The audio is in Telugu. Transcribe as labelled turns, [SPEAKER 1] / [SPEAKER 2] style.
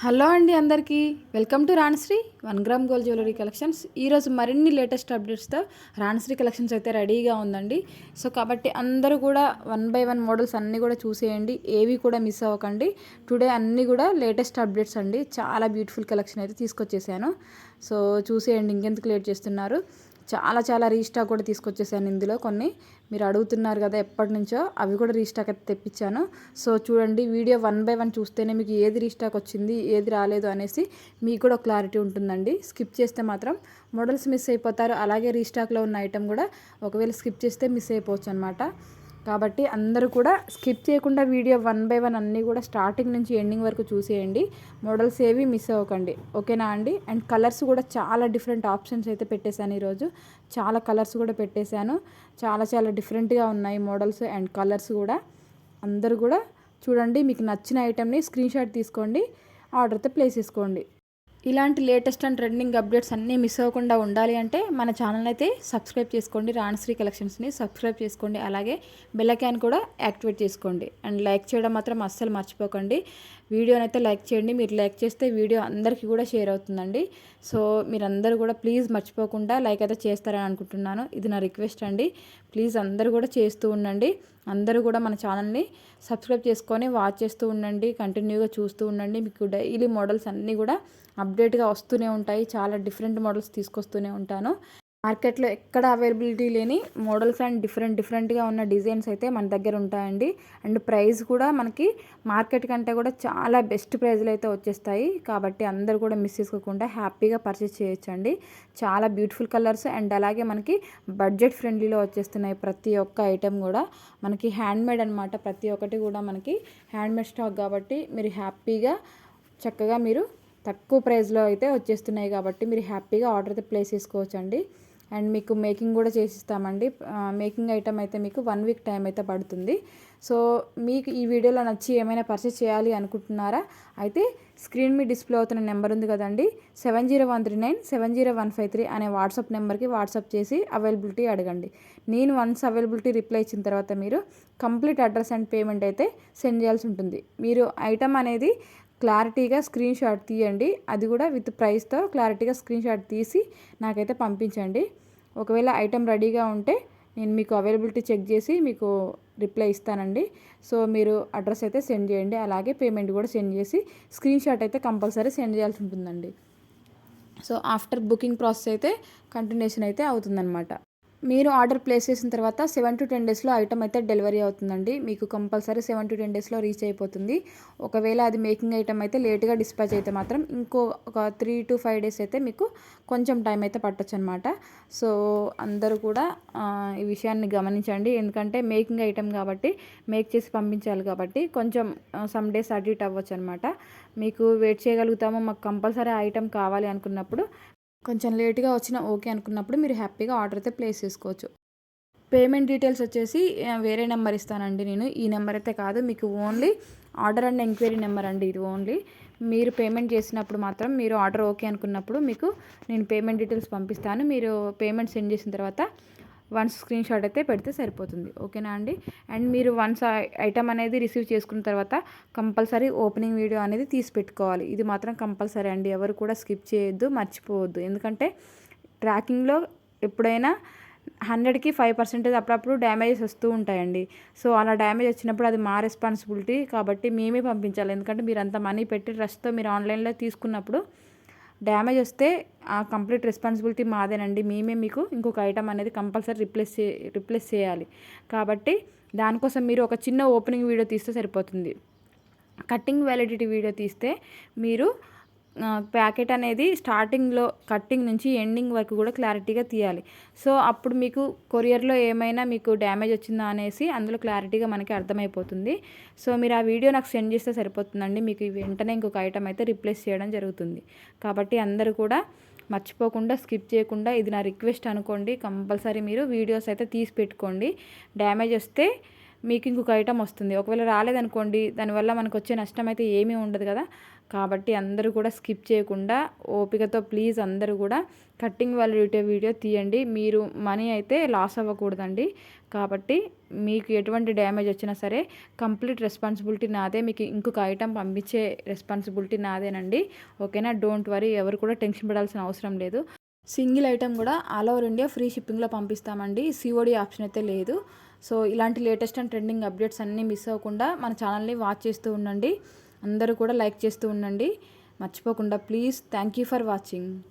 [SPEAKER 1] హలో అండి అందరికీ. Welcome to Ranashri one gram gold jewellery collections. ఈరోజు మరిన్ని లేటెస్ట్ అప్డేట్స్తో రాణశ్రీ కలెక్షన్స్ అయితే రెడీగా ఉందండి. సో కాబట్టి అందరూ కూడా వన్ బై వన్ మోడల్స్ అన్నీ కూడా చూసేయండి. ఏవి కూడా మిస్ అవ్వకండి. టుడే అన్నీ కూడా లేటెస్ట్ అప్డేట్స్ అండి. చాలా బ్యూటిఫుల్ కలెక్షన్ అయితే తీసుకొచ్చేసాను. సో చూసేయండి ఇంకెందుకు లేట్ చేస్తున్నారు. చాలా చాలా రీస్టాక్ కూడా తీసుకొచ్చేసాను ఇందులో కొన్ని. మీరు అడుగుతున్నారు కదా ఎప్పటి నుంచో అవి కూడా రీస్టాక్ అయితే తెప్పించాను. సో చూడండి వీడియో వన్ బై వన్ చూస్తేనే మీకు ఏది రీస్టాక్ వచ్చింది ఏది రాలేదు అనేసి మీకు కూడా క్లారిటీ ఉంటుందండి. స్కిప్ చేస్తే మాత్రం మోడల్స్ మిస్ అయిపోతారు. అలాగే రీస్టాక్లో ఉన్న ఐటెం కూడా ఒకవేళ స్కిప్ చేస్తే మిస్ అయిపోవచ్చు అనమాట కాబట్టి అందరూ కూడా స్కిప్ చేయకుండా వీడియో వన్ బై వన్ అన్నీ కూడా స్టార్టింగ్ నుంచి ఎండింగ్ వరకు చూసేయండి. మోడల్స్ ఏవి మిస్ అవ్వకండి. ఓకేనా అండి? అండ్ కలర్స్ కూడా చాలా డిఫరెంట్ ఆప్షన్స్ అయితే పెట్టేశాను ఈరోజు. చాలా కలర్స్ కూడా పెట్టేశాను. చాలా చాలా డిఫరెంట్గా ఉన్నాయి మోడల్స్ అండ్ కలర్స్ కూడా. అందరూ కూడా చూడండి. మీకు నచ్చిన ఐటెంని స్క్రీన్ షాట్ తీసుకోండి. ఆర్డర్తో ప్లేస్ చేసుకోండి. ఇలాంటి లేటెస్ట్ అండ్ ట్రెండింగ్ అప్డేట్స్ అన్నీ మిస్ అవ్వకుండా ఉండాలి అంటే మన ఛానల్ అయితే సబ్స్క్రైబ్ చేసుకోండి. రాణశ్రీ కలెక్షన్స్ని సబ్స్క్రైబ్ చేసుకోండి. అలాగే బెల్లక్యాన్ కూడా యాక్టివేట్ చేసుకోండి. అండ్ లైక్ చేయడం మాత్రం అస్సలు మర్చిపోకండి. వీడియోని అయితే లైక్ చేయండి. మీరు లైక్ చేస్తే వీడియో అందరికీ కూడా షేర్ అవుతుందండి. సో మీరందరూ కూడా ప్లీజ్ మర్చిపోకుండా లైక్ అయితే చేస్తారని అనుకుంటున్నాను. ఇది నా రిక్వెస్ట్ అండి. ప్లీజ్ అందరూ కూడా చేస్తూ ఉండండి. అందరూ కూడా మన ఛానల్ని సబ్స్క్రైబ్ చేసుకొని వాచ్ చేస్తూ ఉండండి. కంటిన్యూగా చూస్తూ ఉండండి. మీకు డైలీ మోడల్స్ అన్నీ కూడా అప్డేట్గా వస్తూనే ఉంటాయి. చాలా డిఫరెంట్ మోడల్స్ తీసుకొస్తూనే ఉంటాను. మార్కెట్లో ఎక్కడ అవైలబిలిటీ లేని మోడల్స్ అండ్ డిఫరెంట్ డిఫరెంట్గా ఉన్న డిజైన్స్ అయితే మన దగ్గర ఉంటాయండి. అండ్ ప్రైస్ కూడా మనకి మార్కెట్ కంటే కూడా చాలా బెస్ట్ ప్రైజ్లు అయితే వచ్చేస్తాయి. కాబట్టి అందరు కూడా మిస్ చేసుకోకుండా హ్యాపీగా పర్చేస్ చేయొచ్చండి. చాలా బ్యూటిఫుల్ కలర్స్ అండ్ అలాగే మనకి బడ్జెట్ ఫ్రెండ్లీలో వచ్చేస్తున్నాయి ప్రతి ఒక్క ఐటెం కూడా. మనకి హ్యాండ్మేడ్ అనమాట ప్రతి ఒక్కటి కూడా మనకి హ్యాండ్మేడ్ స్టాక్ కాబట్టి మీరు హ్యాపీగా చక్కగా మీరు తక్కువ ప్రైస్లో అయితే వచ్చేస్తున్నాయి కాబట్టి మీరు హ్యాపీగా ఆర్డర్ అయితే ప్లేస్ చేసుకోవచ్చండి. అండ్ మీకు మేకింగ్ కూడా చేసిస్తామండి. మేకింగ్ ఐటమ్ అయితే మీకు వన్ వీక్ టైం అయితే పడుతుంది. సో మీకు ఈ వీడియోలో నచ్చి ఏమైనా పర్చేస్ చేయాలి అనుకుంటున్నారా? అయితే స్క్రీన్ మీ డిస్ప్లే అవుతున్న నెంబర్ ఉంది కదండి. Seven zero one three nine seven zero one five three అనే వాట్సాప్ నెంబర్కి వాట్సాప్ చేసి అవైలబిలిటీ అడగండి. నేను వన్స్ అవైలబిలిటీ రిప్లై ఇచ్చిన తర్వాత మీరు కంప్లీట్ అడ్రస్ అండ్ పేమెంట్ అయితే సెండ్ చేయాల్సి ఉంటుంది. మీరు ఐటమ్ అనేది క్లారిటీగా స్క్రీన్ షాట్ తీయండి. అది కూడా విత్ ప్రైస్తో క్లారిటీగా స్క్రీన్ షాట్ తీసి నాకైతే పంపించండి. ఒకవేళ ఐటెం రెడీగా ఉంటే నేను మీకు అవైలబిలిటీ చెక్ చేసి మీకు రిప్లై ఇస్తానండి. సో మీరు అడ్రస్ అయితే సెండ్ చేయండి. అలాగే పేమెంట్ కూడా సెండ్ చేసి స్క్రీన్ షాట్ అయితే కంపల్సరీ సెండ్ చేయాల్సి ఉంటుందండి. సో ఆఫ్టర్ బుకింగ్ ప్రాసెస్ అయితే కంటిన్యూషన్ అయితే అవుతుందన్నమాట. మీరు ఆర్డర్ ప్లేస్ చేసిన తర్వాత సెవెన్ టు టెన్ డేస్లో ఐటమ్ అయితే డెలివరీ అవుతుందండి. మీకు కంపల్సరీ సెవెన్ టు టెన్ డేస్లో రీచ్ అయిపోతుంది. ఒకవేళ అది మేకింగ్ ఐటమ్ అయితే లేట్గా డిస్పాచ్ అయితే మాత్రం ఇంకో ఒక త్రీ టు ఫైవ్ డేస్ అయితే మీకు కొంచెం టైం అయితే పట్టొచ్చు అనమాట సో అందరూ కూడా ఈ విషయాన్ని గమనించండి. ఎందుకంటే మేకింగ్ ఐటమ్ కాబట్టి మేక్ చేసి పంపించాలి కాబట్టి కొంచెం సమ్ డేస్ అటు అవ్వచ్చు అనమాట మీకు వెయిట్ చేయగలుగుతామో. మాకు కంపల్సరీ ఐటమ్ కావాలి అనుకున్నప్పుడు కొంచెం లేట్గా వచ్చినా ఓకే అనుకున్నప్పుడు మీరు హ్యాపీగా ఆర్డర్ అయితే ప్లేస్ చేసుకోవచ్చు. పేమెంట్ డీటెయిల్స్ వచ్చేసి వేరే నెంబర్ ఇస్తానండి నేను. ఈ నెంబర్ అయితే కాదు మీకు only order and enquiry number అండి ఇది ఓన్లీ. మీరు పేమెంట్ చేసినప్పుడు మాత్రం మీరు ఆర్డర్ ఓకే అనుకున్నప్పుడు మీకు నేను పేమెంట్ డీటెయిల్స్ పంపిస్తాను. మీరు పేమెంట్ సెండ్ చేసిన తర్వాత వన్స్ స్క్రీన్ షాట్ అయితే పెడితే సరిపోతుంది. ఓకేనా అండి? అండ్ మీరు వన్స్ ఐటమ్ అనేది రిసీవ్ చేసుకున్న తర్వాత కంపల్సరీ ఓపెనింగ్ వీడియో అనేది తీసి పెట్టుకోవాలి. ఇది మాత్రం కంపల్సరీ అండి. ఎవరు కూడా స్కిప్ చేయొద్దు మర్చిపోవద్దు. ఎందుకంటే ట్రాకింగ్లో ఎప్పుడైనా హండ్రెడ్కి ఫైవ్ పర్సెంటేజ్ అప్పుడప్పుడు డ్యామేజెస్ వస్తూ ఉంటాయండి. సో అలా డ్యామేజ్ వచ్చినప్పుడు అది మా రెస్పాన్సిబిలిటీ కాబట్టి మేమే పంపించాలి. ఎందుకంటే మీరు అంత మనీ పెట్టి రష్తో మీరు ఆన్లైన్లో తీసుకున్నప్పుడు డ్యామేజ్ వస్తే ఆ కంప్లీట్ రెస్పాన్సిబిలిటీ మాదేనండి. మేమే మీకు ఇంకొక ఐటమ్ అనేది కంపల్సరీ రిప్లేస్ చే రిప్లేస్ చేయాలి. కాబట్టి దానికోసం మీరు ఒక చిన్న ఓపెనింగ్ వీడియో తీస్తే సరిపోతుంది. కటింగ్ వ్యాలిడిటీ వీడియో తీస్తే మీరు ప్యాకెట్ అనేది స్టార్టింగ్లో కట్టింగ్ నుంచి ఎండింగ్ వరకు కూడా క్లారిటీగా తీయాలి. సో అప్పుడు మీకు కొరియర్లో ఏమైనా మీకు డ్యామేజ్ వచ్చిందా అనేసి అందులో క్లారిటీగా మనకి అర్థమైపోతుంది. సో మీరు ఆ వీడియో నాకు సెండ్ చేస్తే సరిపోతుందండి. మీకు వెంటనే ఇంకొక ఐటమ్ అయితే రిప్లేస్ చేయడం జరుగుతుంది. కాబట్టి అందరూ కూడా మర్చిపోకుండా స్కిప్ చేయకుండా ఇది నా రిక్వెస్ట్ అనుకోండి. కంపల్సరీ మీరు వీడియోస్ అయితే తీసి పెట్టుకోండి. డ్యామేజ్ వస్తే మీకు ఇంకొక ఐటమ్ వస్తుంది. ఒకవేళ రాలేదనుకోండి దానివల్ల మనకు వచ్చే నష్టం అయితే ఏమీ ఉండదు కదా. కాబట్టి అందరూ కూడా స్కిప్ చేయకుండా ఓపికతో ప్లీజ్ అందరూ కూడా కట్టింగ్ వ్యాలిడిటీ వీడియో తీయండి. మీరు మనీ అయితే లాస్ అవ్వకూడదండి. కాబట్టి మీకు ఎటువంటి డ్యామేజ్ వచ్చినా సరే కంప్లీట్ రెస్పాన్సిబిలిటీ నాదే. మీకు ఇంకొక ఐటెం పంపించే రెస్పాన్సిబిలిటీ నాదేనండి. ఓకేనా? డోంట్ వరీ ఎవరు కూడా టెన్షన్ పడాల్సిన అవసరం లేదు. సింగిల్ ఐటెం కూడా ఆల్ ఓవర్ ఇండియా ఫ్రీ షిప్పింగ్లో పంపిస్తామండి. సిఓడి ఆప్షన్ అయితే లేదు. సో ఇలాంటి లేటెస్ట్ అండ్ ట్రెండింగ్ అప్డేట్స్ అన్నీ మిస్ అవ్వకుండా మన ఛానల్ని వాచ్ చేస్తూ ఉండండి. అందరూ కూడా లైక్ చేస్తూ ఉండండి. మర్చిపోకుండా please thank you for watching.